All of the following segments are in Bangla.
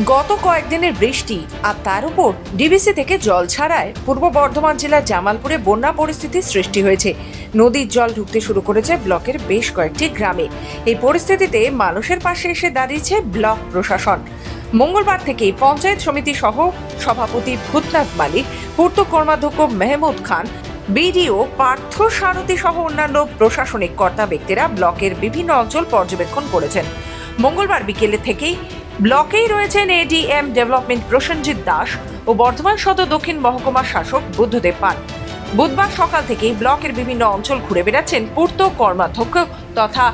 গত কয়েকদিনের বৃষ্টি আর তার উপর ডিবিসি থেকে জল ছাড়ায় পূর্ব বর্ধমান জেলার জামালপুরে বন্যা পরিস্থিতির সৃষ্টি হয়েছে। নদীর জল ঢুকতে শুরু করেছে ব্লকের বেশ কয়েকটি গ্রামে। এই পরিস্থিতিতে মানুষের পাশে এসে দাঁড়িয়েছে ব্লক প্রশাসন। মঙ্গলবার থেকেই পঞ্চায়েত সমিতি সহ সভাপতি ভূতনাথ মালিক, পূর্ত কর্মাধ্যক্ষ মেহমুদ খান, বিডিও পার্থ সারথী সহ অন্যান্য প্রশাসনিক কর্তা ব্যক্তিরা ব্লকের বিভিন্ন অঞ্চল পর্যবেক্ষণ করেছেন। মঙ্গলবার বিকেলে থেকেই ব্লকেই রয়েছেন এডিএম ডেভেলপমেন্ট প্রসেনজিৎ দাস ও বর্ধমান সদর দক্ষিণ মহকুমার শাসক বুদ্ধদেব পান বুধবার সকাল থেকেই ব্লকের বিভিন্ন অঞ্চল ঘুরে বেড়াচ্ছেন পূর্ত কর্মাধ্যক্ষ তথা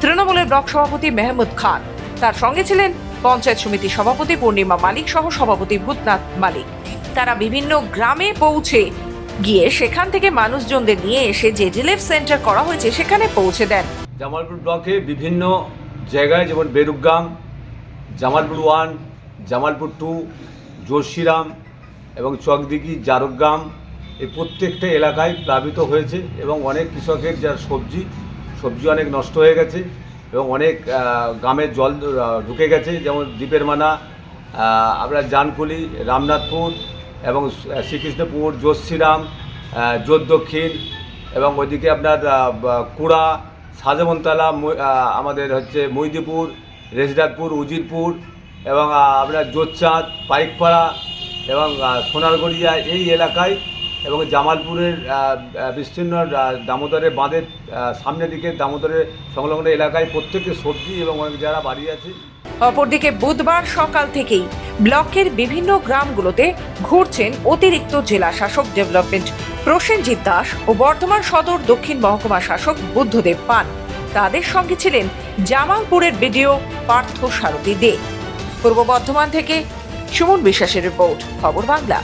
তৃণমূলের ব্লক সভাপতি মেহমুদ খান। তার সঙ্গে ছিলেন পঞ্চায়েত সমিতি সভাপতি পূর্ণিমা মালিক সহ সভাপতি ভূতনাথ মালিক। তারা বিভিন্ন গ্রামে পৌঁছে গিয়ে সেখান থেকে মানুষজনদের নিয়ে এসে যে রিলিফ সেন্টার করা হয়েছে সেখানে পৌঁছে দেন। জামালপুর ব্লকে বিভিন্ন জায়গায় যেমন বেরুগ্রাম জামালপুর ওয়ান জামালপুর টু জোরশিরাম এবং চকদিঘি জারগ্রাম এই প্রত্যেকটা এলাকায় প্লাবিত হয়েছে এবং অনেক কৃষকের যার সবজি সবজি অনেক নষ্ট হয়ে গেছে এবং অনেক আহ, গ্রামের জল ঢুকে গেছে যেমন দ্বীপের মানা আপনার জানকুলি রামনাথপুর এবং শ্রীকৃষ্ণপুর জোশিরাম জোর দক্ষিণ এবং ওইদিকে আপনার কুড়া সাজমনতলা আমাদের হচ্ছে মৈদিপুর রেজদাতপুর উজিরপুর এবং আপনার জোচ্চাঁদ পাইকপাড়া এবং সোনারগড়িয়া এই এলাকায় এবং জামালপুরের বিস্তীর্ণ দামোদরের বাঁধের সামনের দিকে দামোদরের সংলগ্ন এলাকায় প্রত্যেকের সবজি এবং অনেক যারা বাড়ি আছে। অপরদিকে বুধবার সকাল থেকেই ব্লকের বিভিন্ন গ্রামগুলোতে ঘুরছেন অতিরিক্ত জেলা শাসক ডেভেলপমেন্ট প্রসেনজিৎ দাস ও বর্ধমান সদর দক্ষিণ মহকুমা শাসক বুদ্ধদেব পান তাদের সঙ্গে ছিলেন জামালপুরের ভিডিও পার্থ সারথী দে। পূর্ব বর্ধমান থেকে সুমন বিশ্বাসের রিপোর্ট খবর বাংলা।